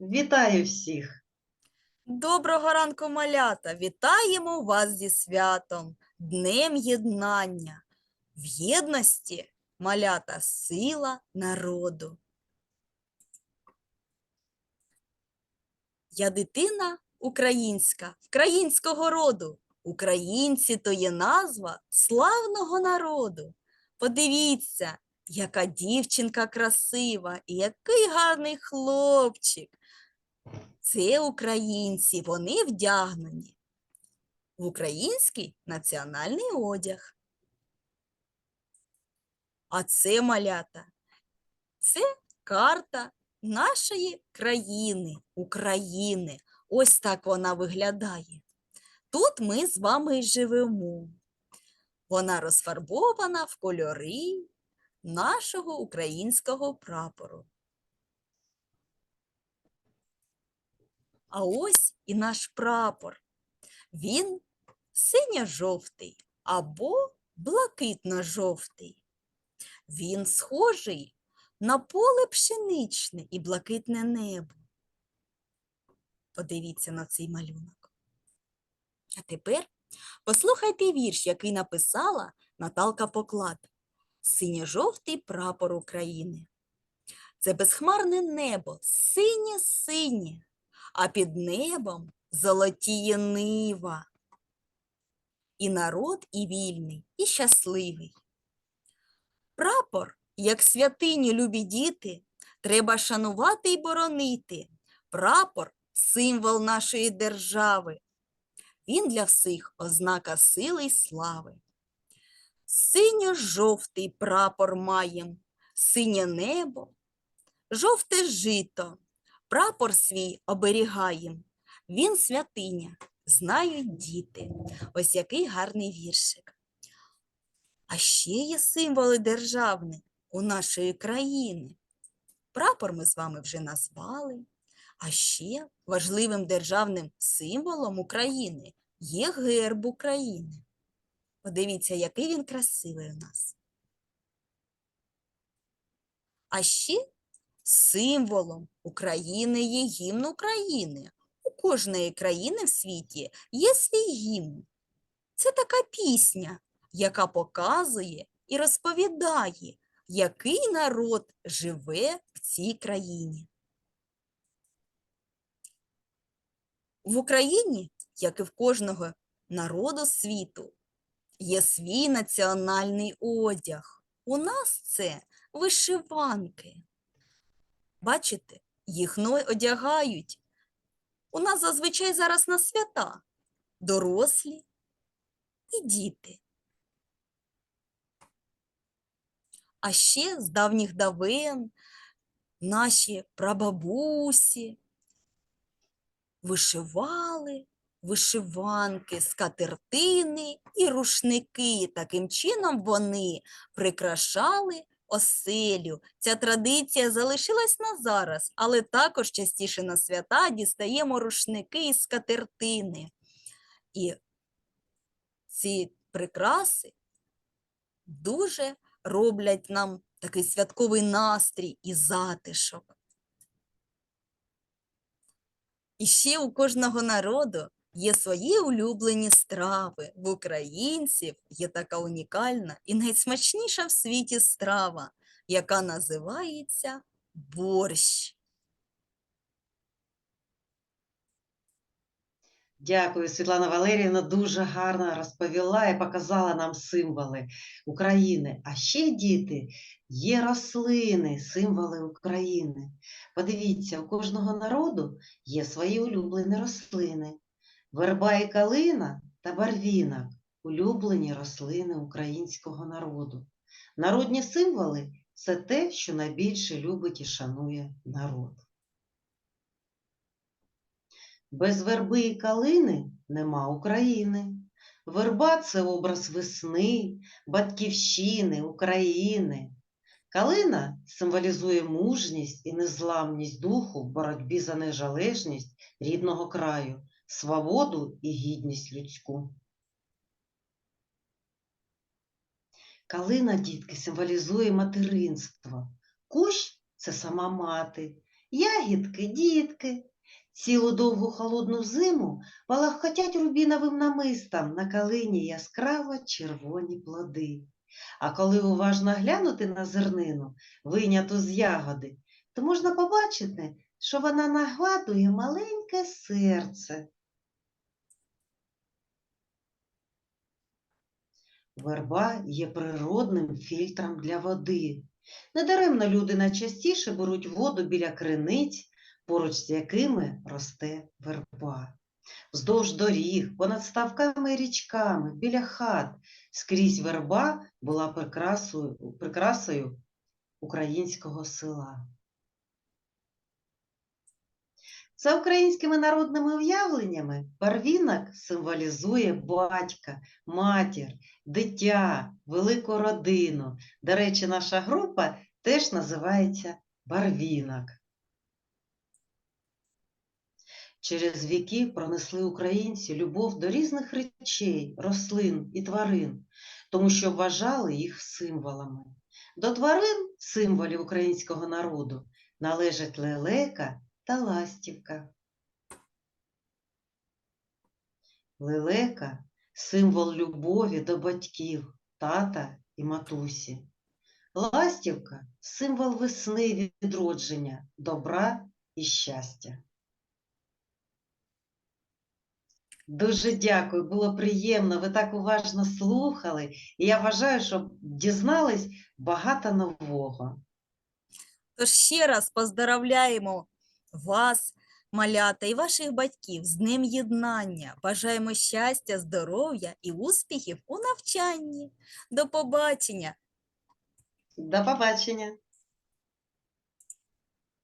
Вітаю всіх! Доброго ранку, малята! Вітаємо вас зі святом, Днем Єднання. В єдності малята сила народу. Я дитина українська, українського роду. Українці то є назва славного народу. Подивіться, яка дівчинка красива і який гарний хлопчик. Це українці, вони вдягнені в український національний одяг. А це малята, це карта нашої країни, України. Ось так вона виглядає. Тут ми з вами й живемо. Вона розфарбована в кольори нашого українського прапору. А ось і наш прапор. Він синьо-жовтий або блакитно-жовтий. Він схожий на поле пшеничне і блакитне небо. Подивіться на цей малюнок. А тепер послухайте вірш, який написала Наталка Поклад. Синьо-жовтий прапор України. Це безхмарне небо, синє-синє, а під небом золотіє нива. І народ і вільний, і щасливий. Прапор, як святиню любі діти, треба шанувати й боронити. Прапор символ нашої держави. Він для всіх ознака сили й слави. Синьо-жовтий прапор маєм, синє небо, жовте жито, прапор свій оберігаєм. Він святиня, знають діти. Ось який гарний віршик. А ще є символи державні у нашої країни. Прапор ми з вами вже назвали. А ще важливим державним символом України є герб України. Подивіться, який він красивий у нас. А ще символом України є гімн України. У кожної країни в світі є свій гімн. Це така пісня, яка показує і розповідає, який народ живе в цій країні. В Україні, як і в кожного народу світу, є свій національний одяг. У нас це вишиванки. Бачите, їх одягають. У нас зазвичай зараз на свята дорослі і діти. А ще з давніх давен наші прабабусі вишивали вишиванки, скатертини і рушники. Таким чином вони прикрашали оселю. Ця традиція залишилась на зараз, але також частіше на свята дістаємо рушники і скатертини. І ці прикраси дуже роблять нам такий святковий настрій і затишок. І ще у кожного народу є свої улюблені страви. В українців є така унікальна і найсмачніша в світі страва, яка називається борщ. Дякую, Світлана Валеріївна дуже гарно розповіла і показала нам символи України. А ще, діти, є рослини, символи України. Подивіться, у кожного народу є свої улюблені рослини. Верба і калина та барвінок улюблені рослини українського народу. Народні символи це те, що найбільше любить і шанує народ. Без верби і калини нема України. Верба це образ весни, батьківщини, України. Калина символізує мужність і незламність духу в боротьбі за незалежність рідного краю, свободу і гідність людську. Калина, дітки, символізує материнство. Кущ це сама мати, ягідки, дітки. Цілу довгу холодну зиму палахкотять рубіновим намистом на калині яскраво червоні плоди. А коли уважно глянути на зернину, вийняту з ягоди, то можна побачити, що вона нагадує маленьке серце. Верба є природним фільтром для води. Недаремно люди найчастіше беруть воду біля криниць, поруч з якими росте верба. Вздовж доріг, понад ставками і річками, біля хат, скрізь верба була прикрасою, прикрасою українського села. За українськими народними уявленнями барвінок символізує батька, матір, дитя, велику родину. До речі, наша група теж називається барвінок. Через віки пронесли українці любов до різних речей, рослин і тварин, тому що вважали їх символами. До тварин, символів українського народу, належать лелека та ластівка. Лелека символ любові до батьків, тата і матусі. Ластівка символ весни відродження, добра і щастя. Дуже дякую, було приємно. Ви так уважно слухали, і я вважаю, що дізнались багато нового. Тож ще раз поздоровляємо вас, малята, і ваших батьків з Днем Єднання. Бажаємо щастя, здоров'я і успіхів у навчанні. До побачення! До побачення!